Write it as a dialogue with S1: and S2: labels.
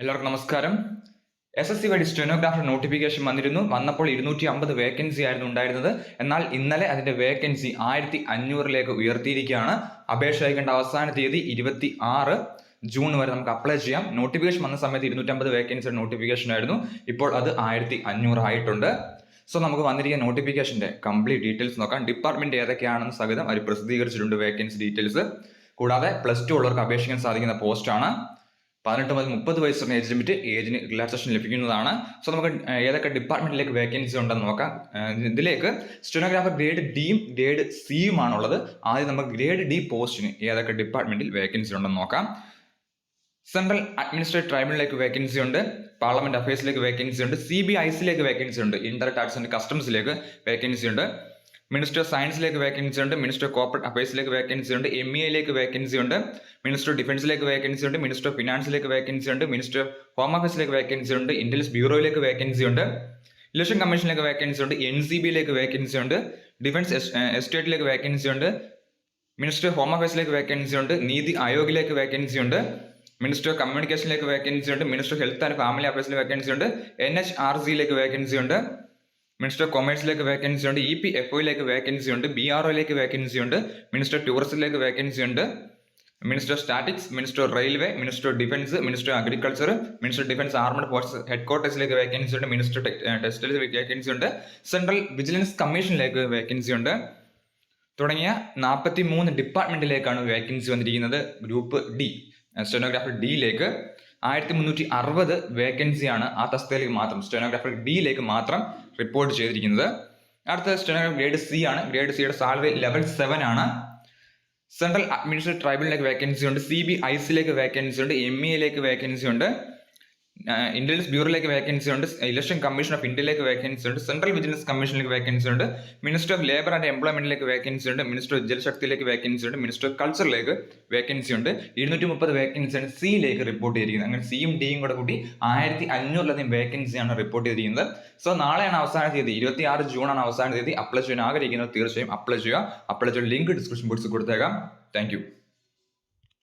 S1: എല്ലാവർക്കും നമസ്കാരം. S S C വഴി സ്റ്റെനോഗ്രാഫർ നോട്ടിഫിക്കേഷൻ വന്നിരുന്നു. വന്നപ്പോൾ ഇരുന്നൂറ്റി അമ്പത് വേക്കൻസി ആയിരുന്നു ഉണ്ടായിരുന്നത്. എന്നാൽ ഇന്നലെ അതിന്റെ വേക്കൻസി ആയിരത്തി അഞ്ഞൂറിലേക്ക് ഉയർത്തിയിരിക്കുകയാണ്. അപേക്ഷ അയക്കേണ്ട അവസാന തീയതി ഇരുപത്തി ആറ് ജൂൺ വരെ നമുക്ക് അപ്ലൈ ചെയ്യാം. നോട്ടിഫിക്കേഷൻ വന്ന സമയത്ത് ഇരുന്നൂറ്റമ്പത് വേക്കൻസിയുടെ നോട്ടിഫിക്കേഷൻ ആയിരുന്നു. ഇപ്പോൾ അത് ആയിരത്തി അഞ്ഞൂറ് ആയിട്ടുണ്ട്. സോ നമുക്ക് വന്നിരിക്കുന്ന നോട്ടിഫിക്കേഷന്റെ കംപ്ലീറ്റ് ഡീറ്റെയിൽസ് നോക്കാം. ഡിപ്പാർട്ട്മെന്റ് ഏതൊക്കെയാണെന്ന് സഹിതം അവർ പ്രസിദ്ധീകരിച്ചിട്ടുണ്ട് വേക്കൻസി ഡീറ്റെയിൽസ് കൂടാതെ പ്ലസ് ടു ഉള്ളവർക്ക് അപേക്ഷിക്കാൻ സാധിക്കുന്ന പോസ്റ്റാണ് പതിനെട്ട് മുതൽ മുപ്പത് വയസ്സ് വരെ ഏജ് ലിമിറ്റ് ഏജിന് റിലാക്സേഷൻ ലഭിക്കുന്നതാണ്. സോ നമുക്ക് ഏതൊക്കെ ഡിപ്പാർട്ട്മെന്റിലേക്ക് വേക്കൻസി ഉണ്ടെന്ന് നോക്കാം. ഇതിലേക്ക് സ്റ്റെനോഗ്രാഫർ ഗ്രേഡ് ഡിയും ഗ്രേഡ് സിയുമാണുള്ളത് ആദ്യം നമുക്ക് ഗ്രേഡ് ഡി പോസ്റ്റിന് ഏതൊക്കെ ഡിപ്പാർട്ട്മെന്റിൽ വേക്കൻസി ഉണ്ടെന്ന് നോക്കാം. സെൻട്രൽ അഡ്മിനിസ്ട്രേറ്റീവ് ട്രൈബ്യൂണലിലേക്ക് വേക്കൻസി ഉണ്ട്. പാർലമെന്റ് അഫയേഴ്സിലേക്ക് വേക്കൻസി ഉണ്ട്. സി ബി ഐസിലേക്ക് വേക്കൻസി ഉണ്ട്. ഇൻഡയറക്ട് ടാക്സ് ആൻഡ് കസ്റ്റംസിലേക്ക് വേക്കൻസി ഉണ്ട്. മിനിസ്റ്റർ സയൻസിലേക്ക് വേക്കൻസി ഉണ്ട് മിനിസ്റ്റർ കോർപ്പറേറ്റ് അഫയേഴ്സിലേക്ക് വേക്കൻസി ഉണ്ട് എം ഇ എയിലേക്ക് വേക്കൻസി ഉണ്ട് മിനിസ്റ്റർ ഡിഫൻസിലേക്ക് വേക്കൻസി ഉണ്ട് മിനിസ്റ്റർ ഫിനാൻസിലേക്ക് വേക്കൻസി ഉണ്ട് മിനിസ്റ്റർ ഹോം ഓഫീസിലേക്ക് വേക്കൻസി ഉണ്ട് ഇന്റലിജൻസ് ബ്യൂറോയിലേക്ക് വേക്കൻസി ഉണ്ട് ഇലക്ഷൻ കമ്മീഷനിലേക്ക് വേക്കൻസി ഉണ്ട് എൻ സി ബിയിലേക്ക് വേക്കൻസി ഉണ്ട് ഡിഫൻസ് എസ്റ്റേറ്റിലേക്ക് വേക്കൻസി ഉണ്ട് മിനിസ്റ്റർ ഹോം അഫയേഴ്സിലേക്ക് വേക്കൻസി ഉണ്ട് നീതി ആയോഗിലേക്ക് വേക്കൻസി ഉണ്ട് മിനിസ്റ്റർ കമ്മ്യൂണിക്കേഷനിലേക്ക് വേക്കൻസി ഉണ്ട് മിനിസ്റ്റർ ഹെൽത്ത് ആൻഡ് ഫാമിലി അഫയേഴ്സിലേക്ക് വേക്കൻസി ഉണ്ട് എൻ എച്ച് ആർ സിയിലേക്ക് വേക്കൻസി ഉണ്ട് മിനിസ്റ്റർ കൊമേഴ്സിലേക്ക് വേക്കൻസി ഉണ്ട് ഇ പി എഫ് ഒയിലേക്ക് വേക്കൻസി ഉണ്ട് ബി ആർ ഒയിലേക്ക് വേക്കൻസി ഉണ്ട് മിനിസ്റ്റർ ടൂറിസത്തിലേക്ക് വേക്കൻസി ഉണ്ട് minister statics minister railway minister defence minister agriculture minister defence armed force head ക്വാർട്ടേഴ്സിലേക്ക് vacancy ഉണ്ട് മിനിസ്റ്റർ ടെക്സ്റ്റൈൽസ് വേക്കൻസി ഉണ്ട് സെൻട്രൽ വിജിലൻസ് കമ്മീഷനിലേക്ക് വേക്കൻസി ഉണ്ട്. തുടങ്ങിയ നാൽപ്പത്തി മൂന്ന് ഡിപ്പാർട്ട്മെന്റിലേക്കാണ് വേക്കൻസി വന്നിരിക്കുന്നത് ഗ്രൂപ്പ് ഡി സ്റ്റെനോഗ്രാഫർ ഡിയിലേക്ക് ആയിരത്തി മുന്നൂറ്റി അറുപത് വേക്കൻസിയാണ് ആ തസ്തികയിലേക്ക് മാത്രം സ്റ്റെനോഗ്രാഫർ ഡിയിലേക്ക് മാത്രം റിപ്പോർട്ട് ചെയ്തിരിക്കുന്നത്. അടുത്ത സ്റ്റെനോഗ്രാം ഗ്രേഡ് സി ആണ്. ഗ്രേഡ് സിയുടെ സാലറി ലെവൽ സെവൻ ആണ്. സെൻട്രൽ അഡ്മിനിസ്ട്രേറ്റീവ് ട്രൈബലിലേക്ക് വേക്കൻസി ഉണ്ട്. സി ബി ഐ സിയിലേക്ക് വേക്കൻസി ഉണ്ട്. എം ഇയിലേക്ക് വേക്കൻസി ഉണ്ട്. ഇന്റലിജൻസ് ബ്യൂറോയിലേക്ക് വേക്കൻസി ഉണ്ട്. ഇലക്ഷൻ കമ്മീഷൻ ഓഫ് ഇന്ത്യയിലേക്ക് വേക്കൻസി ഉണ്ട്. സെൻട്രൽ വിജിലൻസ് കമ്മീഷനിലേക്ക് വേക്കൻസി ഉണ്ട്. മിനിസ്റ്റർ ഓഫ് ലേബർ ആൻഡ് എംപ്ലോയ്മെന്റിലേക്ക് വേക്കൻസി ഉണ്ട്. മിനിസ്റ്റർ ഓഫ് ജലശക്തിയിലേക്ക് വേക്കൻസി ഉണ്ട്. മിനിസ്റ്റർ ഓഫ് കൾച്ചറിലേക്ക് വേക്കൻസി ഉണ്ട്. ഇരുന്നൂറ്റി മുപ്പത് വേക്കൻസിയാണ് സിയിലേക്ക് റിപ്പോർട്ട് ചെയ്തിരിക്കുന്നത്. അങ്ങനെ സിയും ഡിയും കൂടെ കൂട്ടി ആയിരത്തി അഞ്ഞൂറിലധികം വേക്കൻസിയാണ് റിപ്പോർട്ട് ചെയ്തിരിക്കുന്നത്. സോ നാളെയാണ് അവസാന തീയതി. ഇരുപത്തി ആറ് ജൂൺ ആണ് അവസാന തീയതി. അപ്ലൈ ചെയ്യാൻ ആഗ്രഹിക്കുന്നത് തീർച്ചയായും അപ്ലൈ ചെയ്യുക. അപ്ലൈ ചെയ്യുക. ലിങ്ക് ഡിസ്ക്രിപ്ഷൻ ബോക്സിൽ കൊടുത്തേക്കാം. താങ്ക്